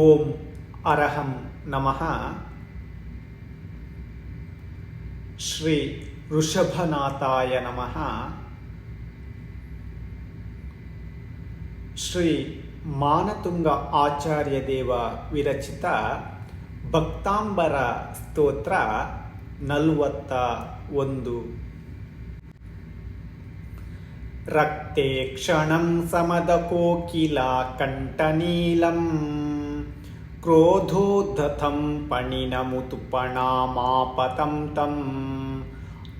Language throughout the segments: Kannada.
ಓಂ ಅರಹಂ ನಮಃ ಶ್ರೀ ಋಷಭನಾಥಾಯ ನಮಃ ಶ್ರೀ ಮಾನತುಂಗ ಆಚಾರ್ಯ ದೇವ ವಿರಚಿತ ಭಕ್ತಾಂಬರ ಸ್ತೋತ್ರ ನಲವತ್ತ ಒಂದು। ರಕ್ತೆ ಕ್ಷಣಂ ಸಮದ ಕೋಕಿಲ ಕಂಠನೀಲಂ ಕ್ರೋಧೋದ್ಧಂ ಪಣಿ ನಮುತು ಪಣಾಮಪತಂ ತಂ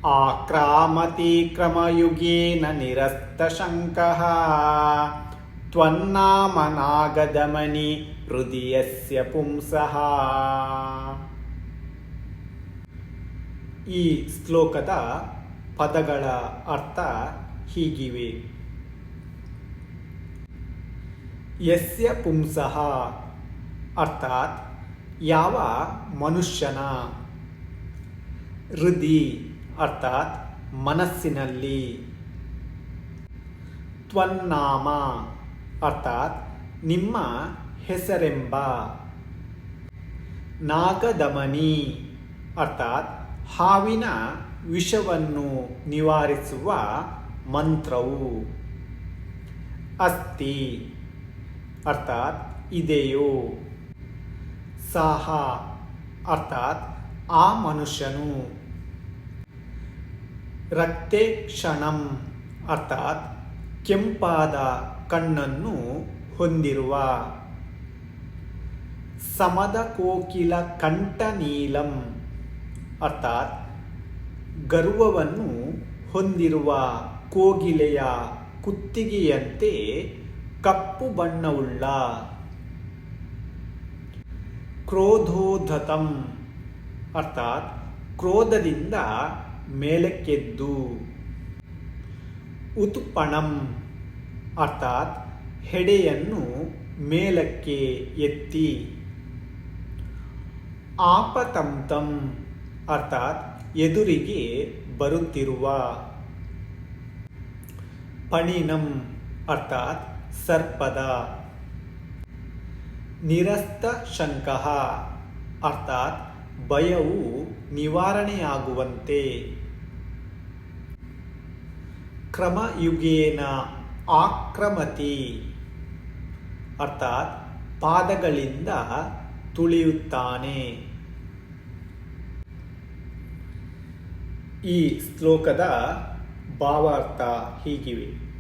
ಆಕ್ರಾಮತಿ ಕ್ರಮಯುಗೇನ ನಿರಸ್ತ ಶಂಕಃ ತ್ವನ್ನಾಮ ನಾಗದಮನಿ ಹೃದಯಸ್ಯ ಪುಂಸಃ ಈ ಶ್ಲೋಕದ ಪದಗಳ ಅರ್ಥ ಹೀಗಿವೆ. ಯಸ್ಯ ಪುಂಸಃ ಅರ್ಥಾತ್ ಯಾವ ಮನುಷ್ಯನ ಹೃದಿ, ಅರ್ಥಾತ್ ಮನಸ್ಸಿನಲ್ಲಿ. ತ್ವನ್ನಾಮ, ಅರ್ಥಾತ್ ನಿಮ್ಮ ಹೆಸರೆಂಬ. ನಾಗದಮನಿ ಅರ್ಥಾತ್ ಹಾವಿನ ವಿಷವನ್ನು ನಿವಾರಿಸುವ ಮಂತ್ರವು. ಅಸ್ತಿ ಅರ್ಥಾತ್ ಇದೆಯೋ. ಸಾಹ ಅರ್ಥಾತ್ ಆ ಮನುಷ್ಯನು. ರಕ್ತೆ ಕ್ಷಣಂ ಅರ್ಥಾತ್ ಕೆಂಪಾದ ಕಣ್ಣನ್ನು ಹೊಂದಿರುವ. ಸಮದ ಕೋಕಿಲ ಕಂಠನೀಲಂ ಅರ್ಥಾತ್ ಗರ್ವವನ್ನು ಹೊಂದಿರುವ ಕೋಗಿಲೆಯ ಕುತ್ತಿಗೆಯಂತೆ ಕಪ್ಪು ಬಣ್ಣವುಳ್ಳ ಕ್ರೋಧೋಧತಂ. ಅರ್ಥಾತ್ ಕ್ರೋಧದಿಂದ ಮೇಲಕ್ಕೆದ್ದು. ಉತ್ಪಣಂ. ಅರ್ಥಾತ್ ಹೆಡೆಯನ್ನು ಮೇಲಕ್ಕೆ ಎತ್ತಿ. ಆಪತಂತಂ. ಅರ್ಥಾತ್ ಎದುರಿಗೆ ಬರುತ್ತಿರುವ. ಪಣಿನಂ. ಅರ್ಥಾತ್ ಸರ್ಪದ. ನಿರಸ್ತ ಶಂಕಃ. ಅರ್ಥಾತ್, ಭಯವು ನಿವಾರಣೆಯಾಗುವಂತೆ. ಕ್ರಮಯುಗೇನ ಆಕ್ರಮತಿ. ಅರ್ಥಾತ್, ಪಾದಗಳಿಂದ ತುಳಿಯುತ್ತಾನೆ. ಈ ಶ್ಲೋಕದ ಭಾವಾರ್ಥ ಹೀಗಿವೆ.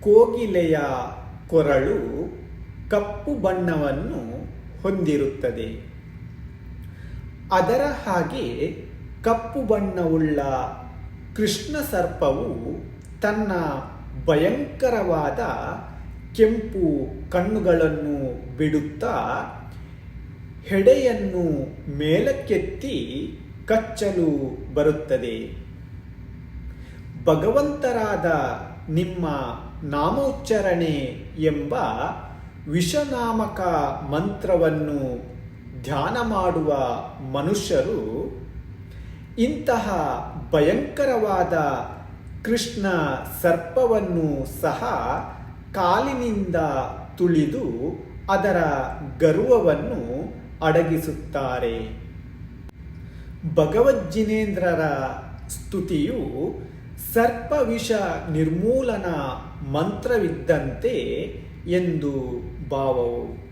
ಕೋಗಿಲೆಯ ಕೊರಳು ಕಪ್ಪು ಬಣ್ಣವನ್ನು ಹೊಂದಿರುತ್ತದೆ. ಅದರ ಹಾಗೆ ಕಪ್ಪು ಬಣ್ಣವುಳ್ಳ ಕೃಷ್ಣ ಸರ್ಪವು ತನ್ನ ಭಯಂಕರವಾದ ಕೆಂಪು ಕಣ್ಣುಗಳನ್ನು ಬಿಡುತ್ತಾ ಹೆಡೆಯನ್ನು ಮೇಲಕ್ಕೆತ್ತಿ ಕಚ್ಚಲು ಬರುತ್ತದೆ. ಭಗವಂತರಾದ ನಿಮ್ಮ ನಾಮೋಚ್ಚರಣೆ ಎಂಬ ವಿಷನಾಮಕ ಮಂತ್ರವನ್ನು ಧ್ಯಾನ ಮಾಡುವ ಮನುಷ್ಯರು ಇಂತಹ ಭಯಂಕರವಾದ ಕೃಷ್ಣ ಸರ್ಪವನ್ನು ಸಹ ಕಾಲಿನಿಂದ ತುಳಿದು ಅದರ ಗರ್ವವನ್ನು ಅಡಗಿಸುತ್ತಾರೆ. ಭಗವಜ್ಜಿನೇಂದ್ರರ ಸ್ತುತಿಯು ಸರ್ಪವಿಷ ನಿರ್ಮೂಲನ ಮಂತ್ರವಿದ್ದಂತೆ ಎಂದು ಭಾವವು.